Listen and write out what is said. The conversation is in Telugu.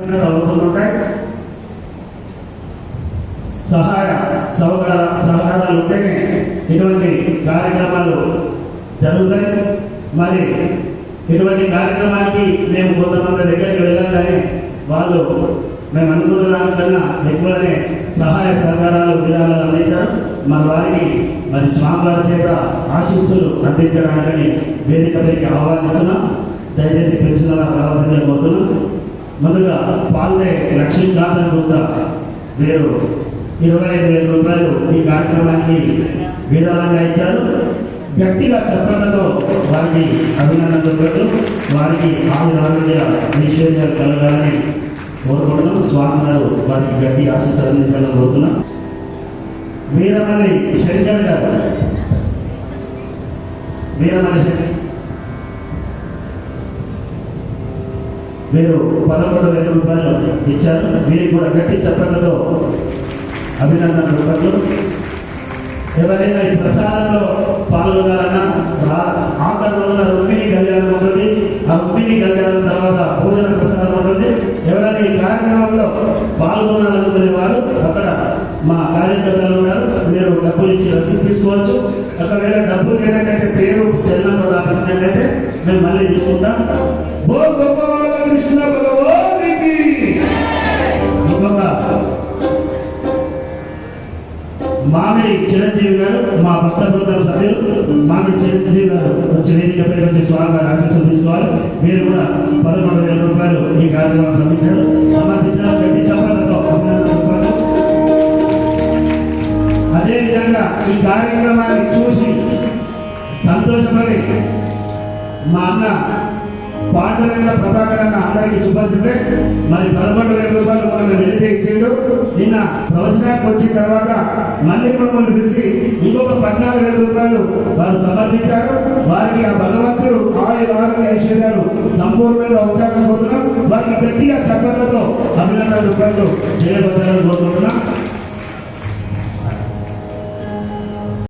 అవసరం ఉంటాయి సహాయ సహకార సహకారాలు ఉంటేనే ఇటువంటి కార్యక్రమాలు జరుగుతాయి. మరి ఇటువంటి కార్యక్రమానికి మేము కొంతమంది దగ్గరికి వెళ్ళాలని వాళ్ళు మేము అనుకున్న దానికన్నా ఎక్కువనే సహాయ సహకారాలు విధానాలు అందించారు. మన వారికి మరి స్వామివారి చేత ఆశీస్సులు అందించడానికని వేదికపైకి ఆహ్వానిస్తున్నాం. దయచేసి పెన్షన్ కావాల్సిందే కోరుతున్నాం. ముందుగా పాల్నే లక్ష్మీకాంత్ గుప్త మీరు ఇరవై ఐదు వేల రూపాయలు ఈ కార్యక్రమానికి విరాళంగా ఇచ్చారు. గట్టిగా చెప్పడంతో వారికి అభినందనలు పెట్టు వారికి ఆయుర ఆరోగ్య ఐశ్వర్యాలు కలగాలని కోరుకుంటున్నాం. స్వామి గారు వారికి గట్టి ఆశీస్ అందించాలని కోరుతున్నాం. వీరమల్లి శంకర్ గారు. వీరమల్లి శంకర్. మీరు పదకొండు వేల రూపాయలు ఇచ్చారు. వీరికి కూడా గట్టి చెప్పడంతో అభినందన రూపాయలు ఎవరైనా ఈ ప్రసాదంలో పాల్గొనాలన్నా రా- ఆఖరిలో ఉన్న రుక్మిణి కళ్యాణం ఉంటుంది. ఆ రుక్మిణి కళ్యాణం తర్వాత భోజన ప్రసాదం ఉంటుంది. ఎవరైనా ఈ కార్యక్రమంలో పాల్గొనాలనుకునే వారు అక్కడ మా కార్యకర్తలు ఉన్నారు. మీరు డబ్బులు ఇచ్చి రసీదు తీసుకోవచ్చు. ఒకవేళ డబ్బులు లేనట్టయితే పేరు చెల్లంలో మామిడి చిరంజీవి గారు మా భక్త బృందం సభ్యులు మామిడి చిరంజీవి గారు వచ్చి వేదికపై వచ్చి స్వామి రాక్షసులు తీసుకోవాలి. మీరు కూడా పదకొండు వేల రూపాయలు ఈ కార్యక్రమం సమర్పించారు. సమర్పించిన గట్టి చెప్పడంతో అదేవిధంగా ఈ కార్యక్రమాన్ని చూసి సంతోషపడి మా అన్న పాండురంగ ప్రభాకర్ అన్న అందరికీ సుపరిచితే మరి పదకొండు నిన్న ప్రవచనానికి వచ్చిన తర్వాత మంది మమ్మల్ని పిలిచి ఇంకొక పద్నాలుగు వేల రూపాయలు వారు సమర్పించారు. వారికి ఆ భగవంతుడు ఆయుర ఆరోగ్య ఐశ్వర్యాలు సంపూర్ణంగా వచ్చారని కోరుతున్నాం. వారికి గట్టిగా చప్పట్లతో అభినందనలు రూపాయలు చేయబోతారని కోరుకుంటున్నాం.